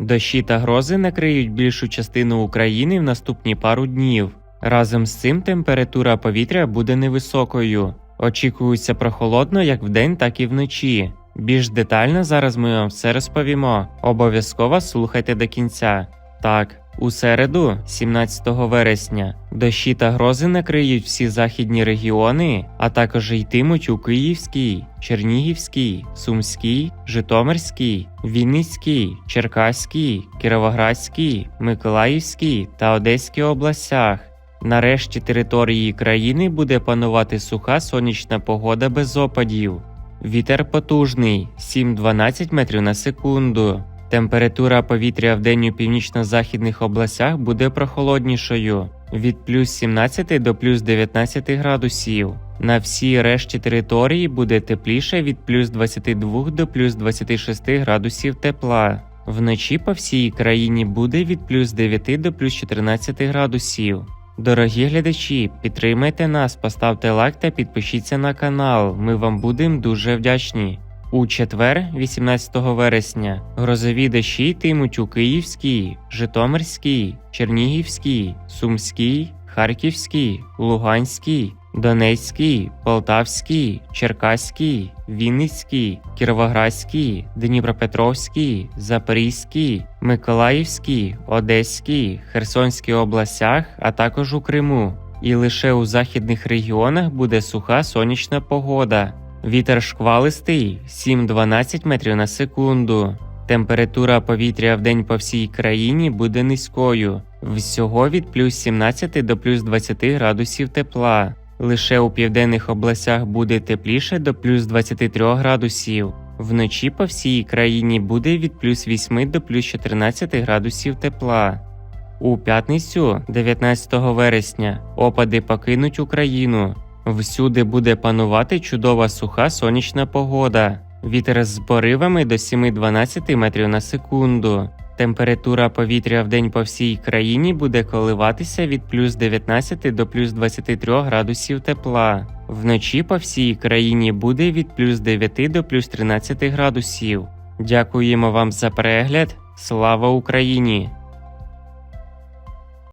Дощі та грози накриють більшу частину України в наступні пару днів. Разом з цим температура повітря буде невисокою. Очікується прохолодно як вдень, так і вночі. Більш детально зараз ми вам все розповімо. Обов'язково слухайте до кінця. Так, у середу, 17 вересня, дощі та грози накриють всі західні регіони, а також йтимуть у Київській, Чернігівській, Сумській, Житомирській, Вінницькій, Черкаській, Кіровоградській, Миколаївській та Одеській областях. Нарешті території країни буде панувати суха сонячна погода без опадів. Вітер потужний 7-12 метрів на секунду. Температура повітря в день у північно-західних областях буде прохолоднішою від плюс 17 до плюс 19 градусів. На всій решті території буде тепліше від плюс 22 до плюс 26 градусів тепла. Вночі по всій країні буде від плюс 9 до плюс 14 градусів. Дорогі глядачі, підтримайте нас, поставте лайк та підпишіться на канал. Ми вам будемо дуже вдячні. У четвер, 18 вересня, грозові дощі йтимуть у Київській, Житомирській, Чернігівській, Сумській, Харківській, Луганській, Донецькій, Полтавській, Черкаській, Вінницькій, Кіровоградській, Дніпропетровській, Запорізькій, Миколаївській, Одеській, Херсонській областях, а також у Криму. І лише у західних регіонах буде суха сонячна погода. Вітер шквалистий 7-12 метрів на секунду. Температура повітря в день по всій країні буде низькою, всього від плюс 17 до плюс 20 градусів тепла. Лише у південних областях буде тепліше до плюс 23 градусів. Вночі по всій країні буде від плюс 8 до плюс 14 градусів тепла. У п'ятницю, 19 вересня, опади покинуть Україну. Всюди буде панувати чудова суха сонячна погода. Вітер з поривами до 7-12 метрів на секунду. Температура повітря в день по всій країні буде коливатися від плюс 19 до плюс 23 градусів тепла. Вночі по всій країні буде від плюс 9 до плюс 13 градусів. Дякуємо вам за перегляд. Слава Україні!